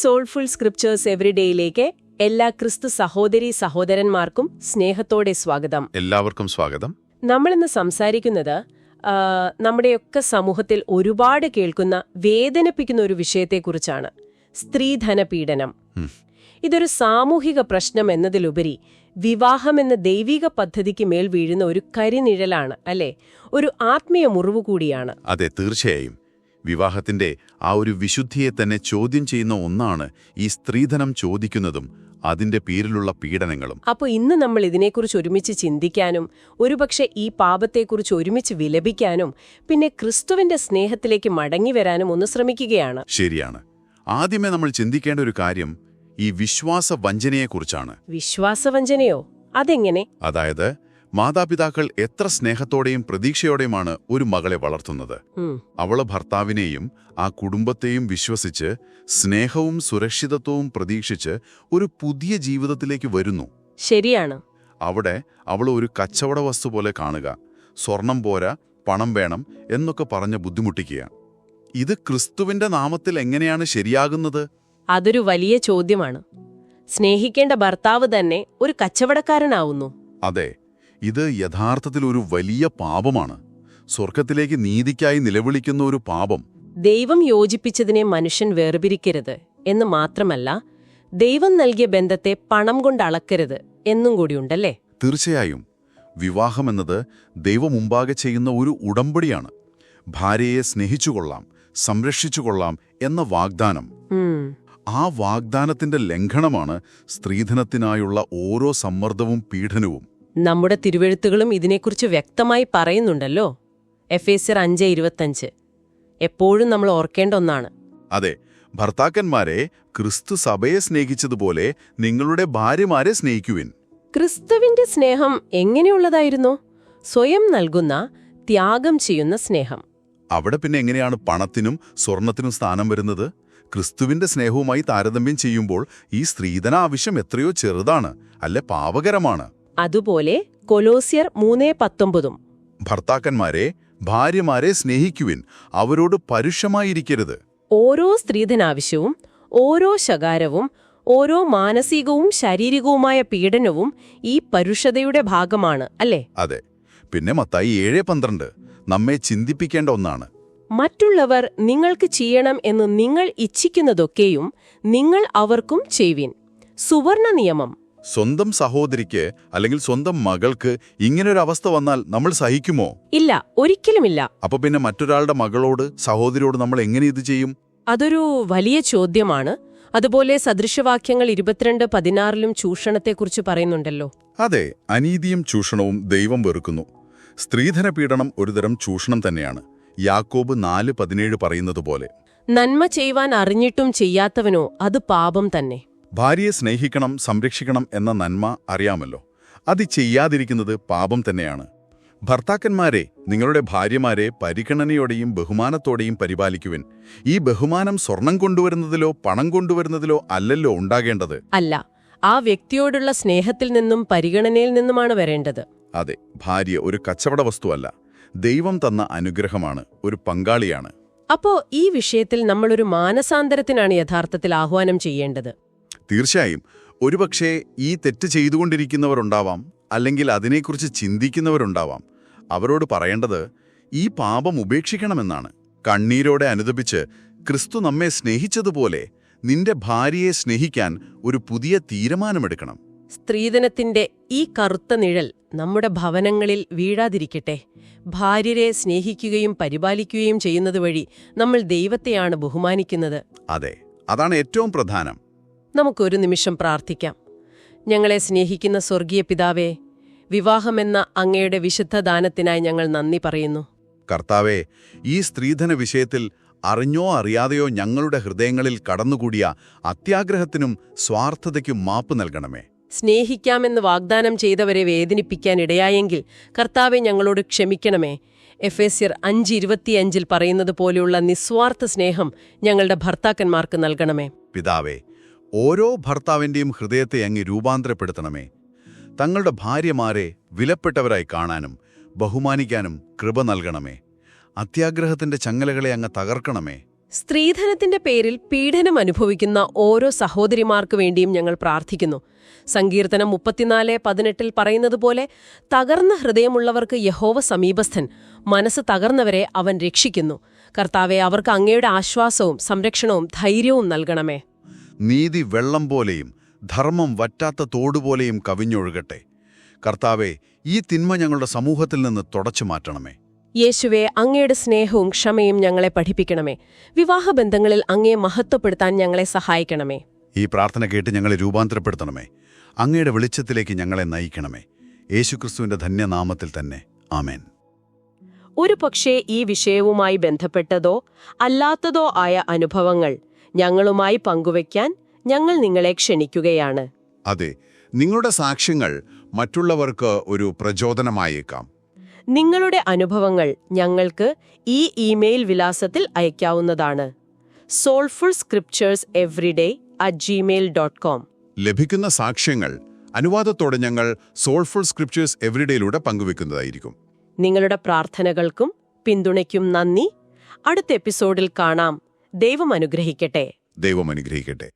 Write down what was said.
Soulful scriptures എവറിഡേയിലേക്ക് എല്ലാ ക്രിസ്തു സഹോദരി സഹോദരന്മാർക്കും സ്നേഹത്തോടെ സ്വാഗതം. എല്ലാവർക്കും സ്വാഗതം. നമ്മളിന്ന് സംസാരിക്കുന്നത് നമ്മുടെയൊക്കെ സമൂഹത്തിൽ ഒരുപാട് കേൾക്കുന്ന വേദനിപ്പിക്കുന്ന ഒരു വിഷയത്തെക്കുറിച്ചാണ്. സ്ത്രീധന പീഡനം. ഇതൊരു സാമൂഹിക പ്രശ്നം എന്നതിലുപരി വിവാഹം എന്ന ദൈവിക പദ്ധതിക്ക് മേൽ വീഴുന്ന ഒരു കരിനിഴലാണ് അല്ലേ? ഒരു ആത്മീയ മുറിവ് കൂടിയാണ്. അതെ തീർച്ചയായും. വിവാഹത്തിന്റെ ആ ഒരു വിശുദ്ധിയെ തന്നെ ചോദ്യം ചെയ്യുന്ന ഒന്നാണ് ഈ സ്ത്രീധനം ചോദിക്കുന്നതും അതിന്റെ പേരിലുള്ള പീഡനങ്ങളും. അപ്പോൾ ഇന്ന് നമ്മൾ ഇതിനെക്കുറിച്ച് ഒരുമിച്ച് ചിന്തിക്കാനും ഒരുപക്ഷെ ഈ പാപത്തെക്കുറിച്ച് ഒരുമിച്ച് വിലപിക്കാനും പിന്നെ ക്രിസ്തുവിന്റെ സ്നേഹത്തിലേക്ക് മടങ്ങി വരാനും ഒന്ന് ശ്രമിക്കുകയാണ്. ശരിയാണ്. ആദ്യമേ നമ്മൾ ചിന്തിക്കേണ്ട ഒരു കാര്യം ഈ വിശ്വാസ വഞ്ചനയെക്കുറിച്ചാണ് വിശ്വാസവഞ്ചനയോ? അതെങ്ങനെ? അതായത് മാതാപിതാക്കൾ എത്ര സ്നേഹത്തോടെയും പ്രതീക്ഷയോടെയുമാണ് ഒരു മകളെ വളർത്തുന്നത്. അവൾ ഭർത്താവിനെയും ആ കുടുംബത്തെയും വിശ്വസിച്ച് സ്നേഹവും സുരക്ഷിതത്വവും പ്രതീക്ഷിച്ച് ഒരു പുതിയ ജീവിതത്തിലേക്ക് വരുന്നു. ശരിയാണ്. അവിടെ അവൾ ഒരു കച്ചവട വസ്തു പോലെ കാണുക. സ്വർണം പോരാ പണം വേണം എന്നൊക്കെ പറഞ്ഞ് ബുദ്ധിമുട്ടിക്കുക. ഇത് ക്രിസ്തുവിന്റെ നാമത്തിൽ എങ്ങനെയാണ് ശരിയാകുന്നത്? അതൊരു വലിയ ചോദ്യമാണ്. സ്നേഹിക്കേണ്ട ഭർത്താവ് തന്നെ ഒരു കച്ചവടക്കാരനാവുന്നു. അതെ ഇത് യഥാർത്ഥത്തിൽ ഒരു വലിയ പാപമാണ്. സ്വർഗത്തിലേക്ക് നീതിക്കായി നിലവിളിക്കുന്ന ഒരു പാപം. ദൈവം യോജിപ്പിച്ചതിനെ മനുഷ്യൻ വേർപിരിക്കരുത് എന്ന് മാത്രമല്ല ദൈവം നൽകിയ ബന്ധത്തെ പണം കൊണ്ട് അളക്കരുത് എന്നും കൂടിയുണ്ടല്ലേ തീർച്ചയായും. വിവാഹമെന്നത് ദൈവമുമ്പാകെ ചെയ്യുന്ന ഒരു ഉടമ്പടിയാണ്. ഭാര്യയെ സ്നേഹിച്ചുകൊള്ളാം സംരക്ഷിച്ചുകൊള്ളാം എന്ന വാഗ്ദാനം. ആ വാഗ്ദാനത്തിന്റെ ലംഘനമാണ് സ്ത്രീധനത്തിനായുള്ള ഓരോ സമ്മർദ്ദവും പീഡനവും. നമ്മുടെ തിരുവെഴുത്തുകളും ഇതിനെക്കുറിച്ച് വ്യക്തമായി പറയുന്നുണ്ടല്ലോ. എഫ് എസ് അഞ്ച് ഇരുപത്തഞ്ച്. എപ്പോഴും നമ്മൾ ഓർക്കേണ്ട ഒന്നാണ്. അതെ ഭർത്താക്കന്മാരെ ക്രിസ്തു സഭയെ സ്നേഹിച്ചതുപോലെ നിങ്ങളുടെ ഭാര്യമാരെ സ്നേഹിക്കുവിൻ. ക്രിസ്തുവിന്റെ സ്നേഹം എങ്ങനെയുള്ളതായിരുന്നു? സ്വയം നൽകുന്ന ത്യാഗം ചെയ്യുന്ന സ്നേഹം. അവിടെ പിന്നെ എങ്ങനെയാണ് പണത്തിനും സ്വർണത്തിനും സ്ഥാനം വരുന്നത്? ക്രിസ്തുവിന്റെ സ്നേഹവുമായി താരതമ്യം ചെയ്യുമ്പോൾ ഈ സ്ത്രീധന ആവശ്യം എത്രയോ ചെറുതാണ് അല്ലെ പാവകരമാണ്. അതുപോലെ കൊലോസിയർ മൂന്നേ പത്തൊമ്പതും. ഭർത്താക്കന്മാരെ ഭാര്യമാരെ സ്നേഹിക്കുവിൻ അവരോട് പരുഷമായിരിക്കരുത്. ഓരോ സ്ത്രീധനാവശ്യവും ഓരോ ശകാരവും ഓരോ മാനസികവും ശാരീരികവുമായ പീഡനവും ഈ പരുഷതയുടെ ഭാഗമാണ് അല്ലേ? അതെ. പിന്നെ മത്തായി ഏഴ് പന്ത്രണ്ട് നമ്മെ ചിന്തിപ്പിക്കേണ്ട ഒന്നാണ്. മറ്റുള്ളവർ നിങ്ങൾക്ക് ചെയ്യണം എന്ന് നിങ്ങൾ ഇച്ഛിക്കുന്നതൊക്കെയും നിങ്ങൾ അവർക്കും ചെയ്യുവിൻ. സുവർണ നിയമം. സ്വന്തം സഹോദരിക്ക് അല്ലെങ്കിൽ സ്വന്തം മകൾക്ക് ഇങ്ങനൊരു അവസ്ഥ വന്നാൽ നമ്മൾ സഹിക്കുമോ? ഇല്ല ഒരിക്കലുമില്ല. അപ്പൊ പിന്നെ മറ്റൊരാളുടെ മകളോട് സഹോദരിയോട് നമ്മൾ എങ്ങനെ ഇത് ചെയ്യും? അതൊരു വലിയ ചോദ്യമാണ്. അതുപോലെ സദൃശവാക്യങ്ങൾ ഇരുപത്തിരണ്ട് പതിനാറിലും ചൂഷണത്തെക്കുറിച്ച് പറയുന്നുണ്ടല്ലോ. അതെ അനീതിയും ചൂഷണവും ദൈവം വെറുക്കുന്നു. സ്ത്രീധന പീഡനം ഒരുതരം ചൂഷണം തന്നെയാണ്. യാക്കോബ് നാല് പതിനേഴ് പറയുന്നത് പോലെ. നന്മ ചെയ്യുവാൻ അറിഞ്ഞിട്ടും ചെയ്യാത്തവനോ അത് പാപം തന്നെ. ഭാര്യയെ സ്നേഹിക്കണം സംരക്ഷിക്കണം എന്ന നന്മ അറിയാമല്ലോ. അത് ചെയ്യാതിരിക്കുന്നത് പാപം തന്നെയാണ്. ഭർത്താക്കന്മാരെ നിങ്ങളുടെ ഭാര്യമാരെ പരിഗണനയോടെയും ബഹുമാനത്തോടെയും പരിപാലിക്കുവിൻ. ഈ ബഹുമാനം സ്വർണം കൊണ്ടുവരുന്നതിലോ പണം കൊണ്ടുവരുന്നതിലോ അല്ലല്ലോ ഉണ്ടാകേണ്ടത്. അല്ല ആ വ്യക്തിയോടുള്ള സ്നേഹത്തിൽ നിന്നും പരിഗണനയിൽ നിന്നുമാണ് വരേണ്ടത്. അതെ ഭാര്യ ഒരു കച്ചവട വസ്തുവല്ല. ദൈവം തന്ന അനുഗ്രഹമാണ് ഒരു പങ്കാളിയാണ്. അപ്പോ ഈ വിഷയത്തിൽ നമ്മളൊരു മാനസാന്തരത്തിനാണ് യഥാർത്ഥത്തിൽ ആഹ്വാനം ചെയ്യേണ്ടത്. തീർച്ചയായും. ഒരുപക്ഷെ ഈ തെറ്റ് ചെയ്തുകൊണ്ടിരിക്കുന്നവരുണ്ടാവാം അല്ലെങ്കിൽ അതിനെക്കുറിച്ച് ചിന്തിക്കുന്നവരുണ്ടാവാം. അവരോട് പറയേണ്ടത് ഈ പാപം ഉപേക്ഷിക്കണമെന്നാണ്. കണ്ണീരോടെ അനുദപിച്ച് ക്രിസ്തു നമ്മെ സ്നേഹിച്ചതുപോലെ നിന്റെ ഭാര്യയെ സ്നേഹിക്കാൻ ഒരു പുതിയ തീരുമാനമെടുക്കണം. സ്ത്രീധനത്തിന്റെ ഈ കറുത്ത നിഴൽ നമ്മുടെ ഭവനങ്ങളിൽ വീഴാതിരിക്കട്ടെ. ഭാര്യരെ സ്നേഹിക്കുകയും പരിപാലിക്കുകയും ചെയ്യുന്നത് വഴി നമ്മൾ ദൈവത്തെയാണ് ബഹുമാനിക്കുന്നത്. അതെ അതാണ് ഏറ്റവും പ്രധാനം. നമുക്കൊരു നിമിഷം പ്രാർത്ഥിക്കാം. ഞങ്ങളെ സ്നേഹിക്കുന്ന സ്വർഗീയ പിതാവേ വിവാഹമെന്ന അങ്ങയുടെ വിശുദ്ധ ദാനത്തിനായി ഞങ്ങൾ നന്ദി പറയുന്നു. കർത്താവേ ഈ സ്ത്രീധന വിഷയത്തിൽ അറിഞ്ഞോ അറിയാതെയോ ഞങ്ങളുടെ ഹൃദയങ്ങളിൽ കടന്നുകൂടിയ അത്യാഗ്രഹത്തിനും സ്വാർത്ഥതയ്ക്കും മാപ്പ് നൽകണമേ. സ്നേഹിക്കാമെന്ന് വാഗ്ദാനം ചെയ്തവരെ വേദനിപ്പിക്കാൻ ഇടയായെങ്കിൽ കർത്താവെ ഞങ്ങളോട് ക്ഷമിക്കണമേ. എഫേസ്യർ അഞ്ച് ഇരുപത്തിയഞ്ചിൽ പറയുന്നത് പോലെയുള്ള നിസ്വാർത്ഥ സ്നേഹം ഞങ്ങളുടെ ഭർത്താക്കന്മാർക്ക് നൽകണമേ. പിതാവേ ഓരോ ഭർത്താവിന്റെയും ഹൃദയത്തെ അങ്ങ് രൂപാന്തരപ്പെടുത്തണമേ. തങ്ങളുടെ ഭാര്യമാരെ വിലപ്പെട്ടവരായി കാണാനും ബഹുമാനിക്കാനും കൃപ നൽകണമേ. അത്യാഗ്രഹത്തിന്റെ ചങ്ങലകളെ അങ്ങ് തകർക്കണമേ. സ്ത്രീധനത്തിന്റെ പേരിൽ പീഡനം അനുഭവിക്കുന്ന ഓരോ സഹോദരിമാർക്ക് വേണ്ടിയും ഞങ്ങൾ പ്രാർത്ഥിക്കുന്നു. സങ്കീർത്തനം മുപ്പത്തിനാല് പതിനെട്ടിൽ പറയുന്നത് പോലെ തകർന്ന ഹൃദയമുള്ളവർക്ക് യഹോവ സമീപസ്ഥൻ മനസ്സ് തകർന്നവരെ അവൻ രക്ഷിക്കുന്നു. കർത്താവെ അവർക്ക് അങ്ങയുടെ ആശ്വാസവും സംരക്ഷണവും ധൈര്യവും നൽകണമേ. നീതി വെള്ളം പോലെയും ധർമ്മം വറ്റാത്ത തോടുപോലെയും കവിഞ്ഞൊഴുകട്ടെ. കർത്താവെ ഈ തിന്മ ഞങ്ങളുടെ സമൂഹത്തിൽ നിന്ന് തുടച്ചു മാറ്റണമേ. യേശുവെ അങ്ങയുടെ സ്നേഹവും ക്ഷമയും ഞങ്ങളെ പഠിപ്പിക്കണമേ. വിവാഹബന്ധങ്ങളിൽ അങ്ങയെ മഹത്വപ്പെടുത്താൻ ഞങ്ങളെ സഹായിക്കണമേ. ഈ പ്രാർത്ഥന കേട്ട് ഞങ്ങളെ രൂപാന്തരപ്പെടുത്തണമേ. അങ്ങയുടെ വെളിച്ചത്തിലേക്ക് ഞങ്ങളെ നയിക്കണമേ. യേശുക്രിസ്തുവിന്റെ ധന്യനാമത്തിൽ തന്നെ. ആമേൻ. ഒരു പക്ഷേ ഈ വിഷയവുമായി ബന്ധപ്പെട്ടതോ അല്ലാത്തതോ ആയ അനുഭവങ്ങൾ ഞങ്ങളുമായി പങ്കുവയ്ക്കാൻ ഞങ്ങൾ നിങ്ങളെ ക്ഷണിക്കുകയാണ്. അതെ നിങ്ങളുടെ സാക്ഷ്യങ്ങൾ മറ്റുള്ളവർക്ക് ഒരു പ്രചോദനമായേക്കാം. നിങ്ങളുടെ അനുഭവങ്ങൾ ഞങ്ങൾക്ക് ഈ ഇമെയിൽ വിലാസത്തിൽ അയക്കാവുന്നതാണ് soulful scriptures everyday at Gmail dot com ലഭിക്കുന്ന സാക്ഷ്യങ്ങൾ അനുവാദത്തോടെ ഞങ്ങൾ സോൾഫുൾ സ്ക്രിപ്റ്റേഴ്സ് എവ്രിഡേയിലൂടെ പങ്കുവെക്കുന്നതായിരിക്കും നിങ്ങളുടെ പ്രാർത്ഥനകൾക്കും പിന്തുണയ്ക്കും നന്ദി. അടുത്ത എപ്പിസോഡിൽ കാണാം. ദൈവം അനുഗ്രഹിക്കട്ടെ. ദൈവം അനുഗ്രഹിക്കട്ടെ.